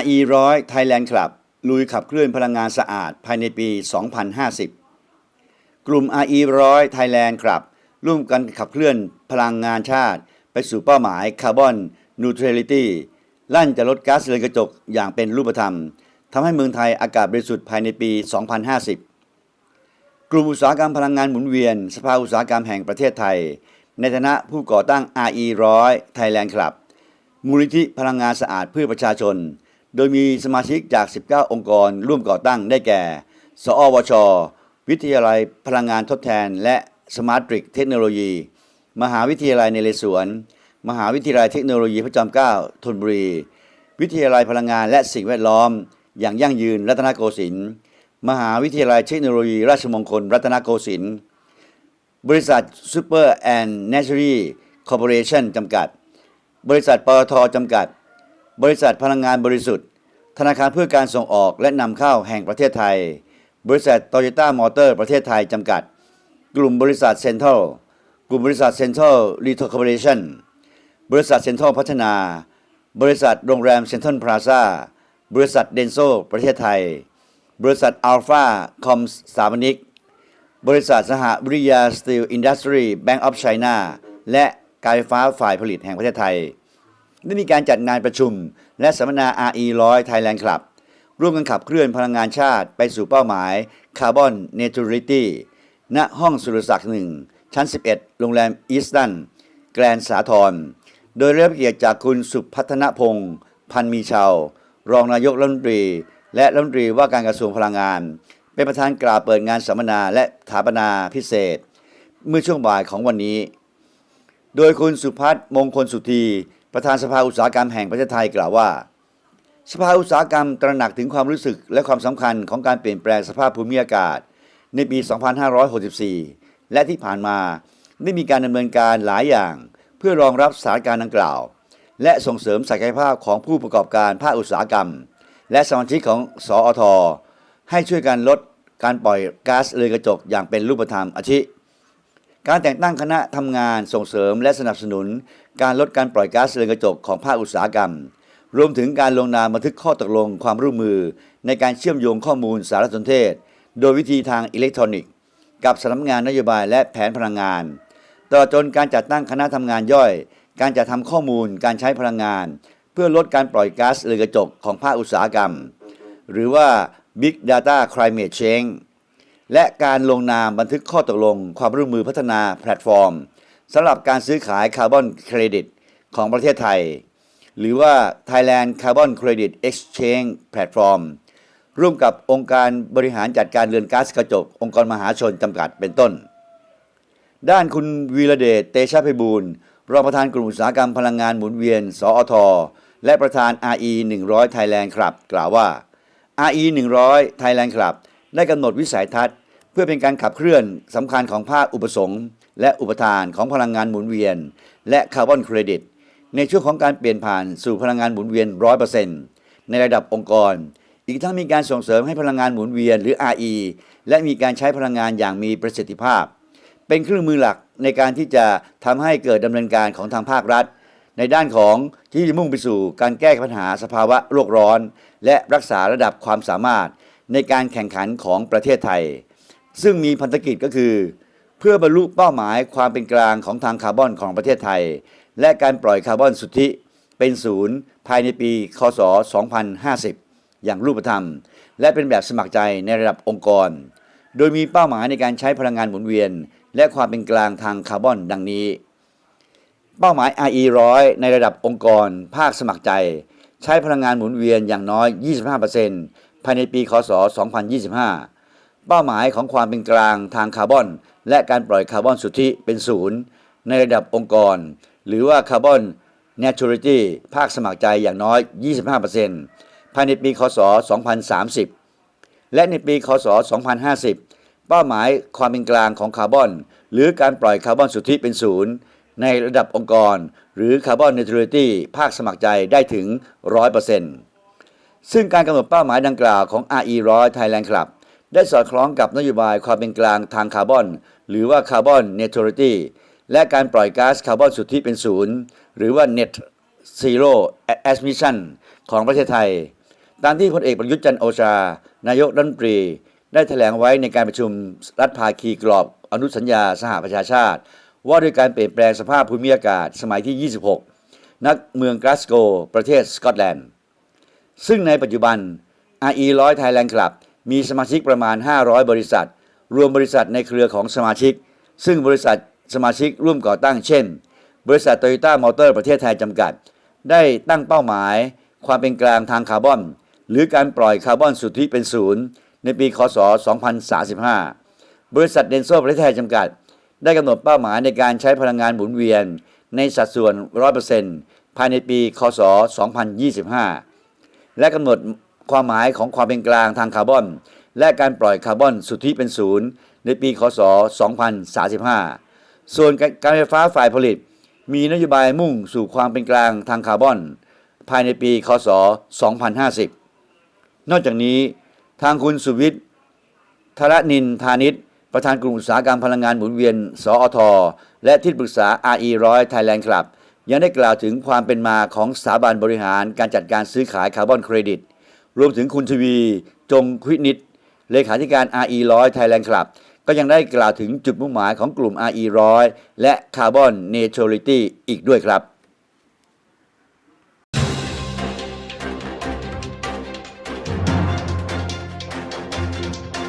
RE 100 Thailand Club ลุยขับเคลื่อนพลังงานสะอาดภายในปี 2050 กลุ่ม RE 100 Thailand Club ร่วมกันขับเคลื่อนพลังงานชาติ ไปสู่เป้าหมายคาร์บอนนูทรลิตี้ลั่นจะลดก๊าซเรือนกระจกอย่างเป็นรูปธรรมทำให้เมืองไทยอากาศบริสุทธิ์ภายในปี 2050 กลุ่มอุตสาหกรรมพลังงานหมุนเวียน สภาอุตสาหกรรมแห่งประเทศไทย ในฐานะผู้ก่อตั้ง RE 100 Thailand Club มูลนิธิพลังงานสะอาดเพื่อประชาชน โดยมีสมาชิกจาก 19 องค์กรร่วมก่อตั้งได้แก่ สอวช วิทยาลัยพลังงานทดแทน และสมาร์ตริกเทคโนโลยี มหาวิทยาลัยในเรศวรมหาวิทยาลัยเทคโนโลยีพระจอมเกล้าธนบุรี วิทยาลัยพลังงานและสิ่งแวดล้อม อย่างยั่งยืนรัตนโกสินทร์ มหาวิทยาลัยเทคโนโลยี ราชมงคล รัตนโกสินทร์ บริษัทซูเปอร์แอนด์เนเชอรี่คอร์ปอเรชั่นจำกัด บริษัทปตทจำกัด บริษัทพลังงานบริสุทธิ์ ธนาคารเพื่อการส่งออกและนำเข้าแห่งประเทศไทย บริษัทโตโยต้ามอเตอร์ประเทศไทยจำกัด กลุ่มบริษัทเซ็นทรัลกลุ่มบริษัทเซ็นทรัลรีโทคอร์ปอเรชั่นบริษัทเซ็นทรัลพัฒนา บริษัทโรงแรมเซ็นทรัลพลาซ่าบริษัทเดนโซประเทศไทย บริษัทอัลฟาคอมสาปนิก บริษัทสหวิทยาสตีลอินดัสทรีแบงก์ออฟไชน่าและการไฟฟ้าฝ่ายผลิตแห่งประเทศไทย ได้มีการจัดงานประชุม และสัมมนา RE 100 Thailand Club ร่วมกันขับเคลื่อนพลังงานชาติไปสู่เป้าหมายคาร์บอนเนเทอริตี้ณห้องสุรศักดิ์หนึ่งชั้น 11 โรงแรมอีสตัน แกรนสาทร โดยเริ่มเกียรติจากคุณสุพัฒนพงศ์พันมีชาว รองนายกรัฐมนตรี และรัฐมนตรีว่าการกระทรวงพลังงาน เป็นประธานกล่าวเปิดงานสัมมนาและถาปนาพิเศษ เมื่อช่วงบ่ายของวันนี้ โดยคุณสุพัฒน์มงคลสุธี ประธานสภาอุตสาหกรรมแห่งประเทศไทยกล่าวว่า สภาอุตสาหกรรมตระหนักถึงความรู้สึกและความสำคัญของการเปลี่ยนแปลงสภาพภูมิอากาศ ในปี 2564 และที่ผ่านมาได้มีการดำเนินการหลายอย่าง เพื่อรองรับสถานการณ์ดังกล่าว และส่งเสริมศักยภาพของผู้ประกอบการภาคอุตสาหกรรม และสมาชิกของสอทให้ช่วยกันลดการปล่อยก๊าซเรือนกระจกอย่างเป็นรูปธรรมอาทิ การแต่งตั้งคณะทำงานส่งเสริมและสนับสนุน การลดการปล่อยก๊าซเรือนกระจกของภาคอุตสาหกรรม รวมถึงการลงนามบันทึกข้อตกลงความร่วมมือ ในการเชื่อมโยงข้อมูลสารสนเทศ โดยวิธีทางอิเล็กทรอนิกส์ กับสำนักงานนโยบายและแผนพลังงาน ตลอดจนการจัดตั้งคณะทำงานย่อย การจัดทำข้อมูลการใช้พลังงาน เพื่อลดการปล่อยก๊าซเรือนกระจกของภาคอุตสาหกรรม หรือว่า Big Data Climate Change และการลงนามบันทึกข้อตกลง ความร่วมมือพัฒนาแพลตฟอร์มสำหรับการซื้อขายคาร์บอนเครดิตของประเทศไทย หรือว่า Thailand Carbon Credit Exchange Platform ร่วมกับองค์การบริหารจัดการเรือนก๊าซกระจก องค์กรมหาชนจำกัดเป็นต้น ด้านคุณวีระเดชเตชะไพบูลรองประธานกลุ่มอุตสาหกรรมพลังงานหมุนเวียน สอท และประธาน RE 100 Thailand Club กล่าวว่า RE 100 Thailand Club ได้กำหนดวิสัยทัศน์ เพื่อเป็นการขับเคลื่อนสำคัญของภาคอุปสงค์และอุปทานของพลังงานหมุนเวียน และคาร์บอนเครดิต ในช่วงของการเปลี่ยนผ่านสู่พลังงานหมุนเวียน 100%ในระดับองค์กร อีกทั้งมีการส่งเสริมให้พลังงานหมุนเวียนหรือ RE และมีการใช้พลังงานอย่างมีประสิทธิภาพ เป็นเครื่องมือหลักในการที่จะทำให้เกิดดำเนินการของทางภาครัฐ ในด้านของที่มุ่งไปสู่การแก้ปัญหาสภาวะโลกร้อน และรักษาระดับความสามารถ ในการแข่งขันของประเทศไทย ซึ่งมีพันธกิจก็คือ เพื่อบรรลุเป้าหมายความเป็นกลางของทางคาร์บอนของประเทศไทย และการปล่อยคาร์บอนสุทธิเป็นศูนย์ภายในปี คศ 2050 อย่างรูปธรรม และเป็นแบบสมัครใจในระดับองค์กร โดยมีเป้าหมายในการใช้พลังงานหมุนเวียน และความเป็นกลางทางคาร์บอนดังนี้ เป้าหมาย RE 100ในระดับองค์กร ภาคสมัครใจ ใช้พลังงานหมุนเวียนอย่างน้อย 25% ภายในปีคศ 2025 เป้าหมายของความเป็นกลางทางคาร์บอน และการปล่อยคาร์บอนสุทธิเป็นศูนย์ในระดับองค์กร หรือว่าคาร์บอน neutrality ภาคสมัครใจอย่างน้อย 25%ภายในปี คศ 2030 และในปี คศ 2050 เป้าหมายความเป็นกลางของคาร์บอน หรือการปล่อยคาร์บอนสุทธิเป็นศูนย์ในระดับองค์กร หรือคาร์บอนเนเทอริตี้ภาคสมัครใจได้ถึง 100% ซึ่งการกำหนดเป้าหมายดังกล่าวของ RE 100 Thailand Club ได้สอดคล้องกับนโยบายความเป็นกลางทางคาร์บอน หรือว่าคาร์บอนเนเทอริตี้และการปล่อยก๊าซคาร์บอนสุทธิเป็นศูนย์หรือว่า Net Zero Emission ของประเทศไทย ตามที่พลเอกประยุทธ์จันทร์โอชา นายกรัฐมนตรี ได้แถลงไว้ในการประชุมรัฐภาคีกรอบอนุสัญญาสหประชาชาติ ว่าด้วยการเปลี่ยนแปลงสภาพภูมิอากาศสมัยที่ 26 นักเมืองกลาสโก ประเทศสกอตแลนด์ ซึ่งในปัจจุบัน RE 100 Thailand Club มีสมาชิกประมาณ 500 บริษัท รวมบริษัทในเครือของสมาชิก ซึ่งบริษัทสมาชิกร่วมก่อตั้งเช่น บริษัทโตโยต้ามอเตอร์ประเทศไทยจำกัด ได้ตั้งเป้าหมาย ความเป็นกลางทางคาร์บอน หรือการปล่อยคาร์บอนสุทธิเป็นศูนย์ในปี คศ 2035 บริษัทเดนโซประเทศไทยจำกัด ได้กำหนดเป้าหมายในการใช้พลังงานหมุนเวียน ในสัดส่วน 100%ภายในปี คศ 2025 และกำหนดความหมายของความเป็นกลางทางคาร์บอน และการปล่อยคาร์บอนสุทธิเป็นศูนย์ในปีคศ 2035 ส่วนการไฟฟ้าฝ่ายผลิต มีนโยบายมุ่งสู่ความเป็นกลางทางคาร์บอน ภายในปีคศ 2050 นอกจากนี้ทางคุณสุวิทย์ธรนินทานิตประธานกลุ่มอุตสาหกรรมพลังงานหมุนเวียน สอทและที่ปรึกษา RE 100 Thailand Club ยังได้กล่าวถึงความเป็นมาของสถาบันบริหารการจัดการซื้อขายคาร์บอนเครดิต รวมถึงคุณทวี จงควินิตเลขาธิการ RE 100 Thailand Club ก็ยังได้กล่าวถึงจุดมุ่งหมายของกลุ่ม RE 100และ Carbon Neutrality อีกด้วยครับ